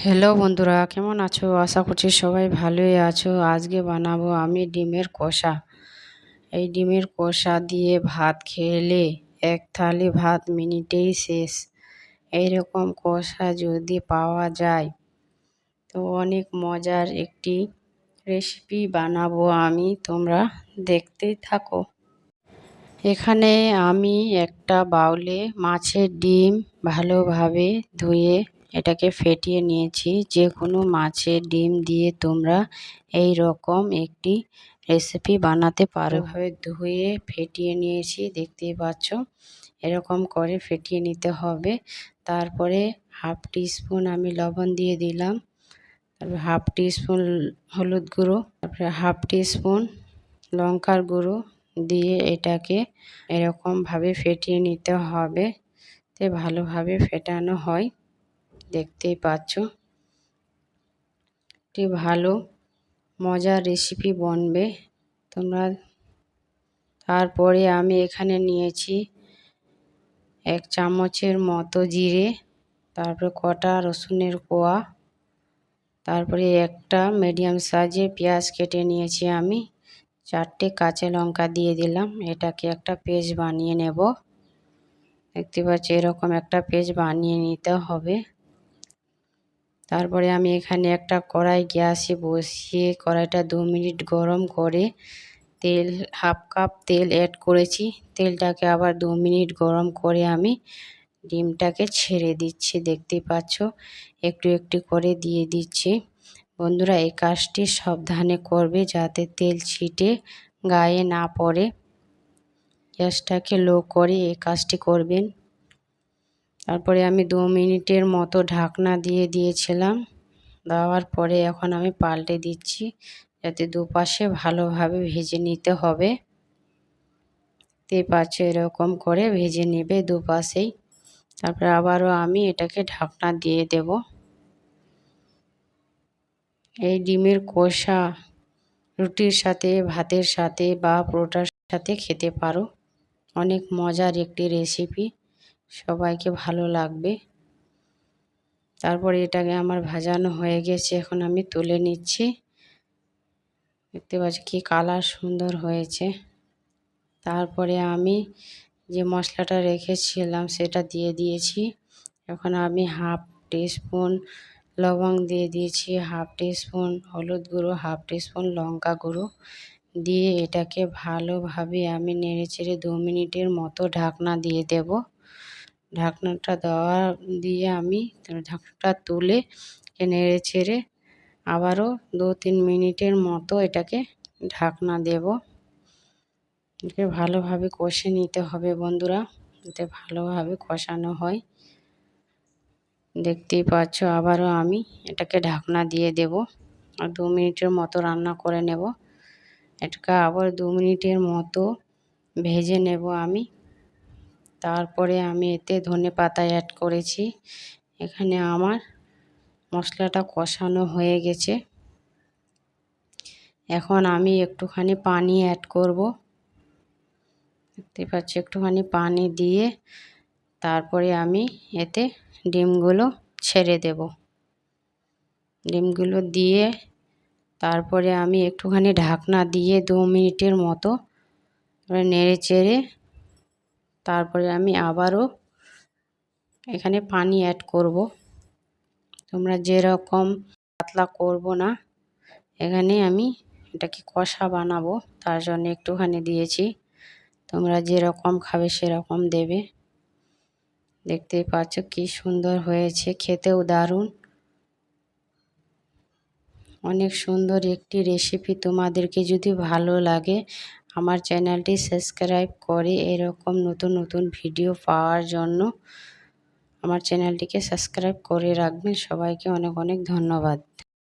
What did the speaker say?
Hello বন্ধুরা, কেমন আছো? আশা করছি সবাই ভালোই আছো। আজকে বানাবো আমি ডিমের কষা। এই ডিমের কষা দিয়ে ভাত খেলে এক থালি ভাত মিনিটেই শেষ। এইরকম কষা যদি পাওয়া যায়, তো অনেক মজার একটি রেসিপি বানাবো আমি। তোমরা দেখতেই থাকো। এখানে আমি একটা বাউলে মাছের ডিম ভালোভাবে ধুয়ে এটাকে ফেটিয়ে নিয়েছি। যে কোনো মাছের ডিম দিয়ে তোমরা এই রকম একটি রেসিপি বানাতে পারো। ধুয়ে ফেটিয়ে নিয়েছি, দেখতেই পাচ্ছ? এরকম করে ফেটিয়ে নিতে হবে। তারপরে হাফ টি স্পুন আমি লবণ দিয়ে দিলাম। তারপরে হাফ স্পুন হলুদ গুঁড়ো। তারপরে হাফ টি স্পুন লঙ্কার গুঁড়ো দিয়ে এটাকে এরকমভাবে ফেটিয়ে নিতে হবে। তে ভালোভাবে ফেটানো হয়। দেখতেই পাচ্ছ। একটি ভালো, মজার রেসিপি বনবে। তোমরা তারপরে আমি এখানে নিয়েছি এক চামচের মতো জিরে, তারপরে কটা রসুনের কোয়া, তারপরে একটা মিডিয়াম সাইজের পেঁয়াজ কেটে নিয়েছি আমি। চারটে কাঁচা লঙ্কা দিয়ে দিলাম। এটাকে একটা পেস্ট বানিয়ে নেব। দেখতে পাচ্ছি, এরকম একটা পেস্ট বানিয়ে নিতে হবে। তারপরে আমি এখানে একটা কড়াই গ্যাসে বসিয়ে কড়াইটা দু মিনিট গরম করে তেল, হাফ কাপ তেল অ্যাড করেছি। তেলটাকে আবার দু মিনিট গরম করে আমি ডিমটাকে ছেড়ে দিচ্ছি, দেখতে পাচ্ছ? একটু একটু করে দিয়ে দিচ্ছি। বন্ধুরা, এই কাজটি সাবধানে করবে যাতে তেল ছিটে গায়ে না পড়ে। গ্যাসটাকে লো করে এই কাজটি করবেন। তারপরে আমি দু মিনিটের মতো ঢাকনা দিয়ে দিয়েছিলাম। দেওয়ার পরে এখন আমি পাল্টে দিচ্ছি যাতে দুপাশে ভালোভাবে ভেজে নিতে হবে। তে পাচ্ছে এরকম করে ভেজে নেবে দুপাশেই। তারপরে আবারও আমি এটাকে ঢাকনা দিয়ে দেব। এই ডিমের কষা রুটির সাথে, ভাতের সাথে বা পরোটার সাথে খেতে পারো। অনেক মজার একটি রেসিপি সবাইকে ভালো লাগবে। তারপরে এটাকে আমার ভাজানো হয়ে গেছে, এখন আমি তুলে নিচ্ছি। দেখতে পাচ্ছি কি কালার সুন্দর হয়েছে। তারপরে আমি যে মশলাটা রেখেছিলাম সেটা দিয়ে দিয়েছি। এখন আমি হাফ টিস্পুন লবঙ্গ দিয়ে দিয়েছি, হাফ টিস্পুন হলুদ গুঁড়ো, হাফ টিস্পুন লঙ্কা গুঁড়ো। দিয়ে এটাকে ভালোভাবে আমি নেড়ে চেড়ে দু মিনিটের মতো ঢাকনা দিয়ে দেব। ঢাকনাটা দেওয়া দিয়ে আমি ঢাকনাটা তুলে নেড়ে চেড়ে আবারও দু তিন মিনিটের মতো এটাকে ঢাকনা দেব। এটাকে ভালোভাবে কষে নিতে হবে বন্ধুরা, যাতে ভালোভাবে কষানো হয়। দেখতেই পাচ্ছ আবারও আমি এটাকে ঢাকনা দিয়ে দেব আর দু মিনিটের মতো রান্না করে নেব। এটাকে আবার দু মিনিটের মতো ভেজে নেব আমি। তারপরে আমি এতে ধনে পাতা অ্যাড করেছি। এখানে আমার মশলাটা কষানো হয়ে গেছে। এখন আমি একটুখানি পানি অ্যাড করব। দেখতে পাচ্ছি একটুখানি পানি দিয়ে তারপরে আমি এতে ডিমগুলো ছেড়ে দেব। ডিমগুলো দিয়ে তারপরে আমি একটুখানি ঢাকনা দিয়ে দু মিনিটের মতো নেড়ে চেড়ে তারপরে আমি আবারও এখানে পানি অ্যাড করব। তোমরা যেরকম পাতলা করব না, এখানে আমি এটাকে কষা বানাবো, তার জন্য একটুখানি দিয়েছি। তোমরা যেরকম খাবে সেরকম দেবে। দেখতেই পাচ্ছ কি সুন্দর হয়েছে, খেতেও দারুণ। অনেক সুন্দর একটি রেসিপি তোমাদেরকে যদি ভালো লাগে আমার চ্যানেলটি সাবস্ক্রাইব করে এরকম নতুন নতুন ভিডিও পাওয়ার জন্য আমার চ্যানেলটিকে সাবস্ক্রাইব করে রাখবেন। সবাইকে অনেক অনেক ধন্যবাদ।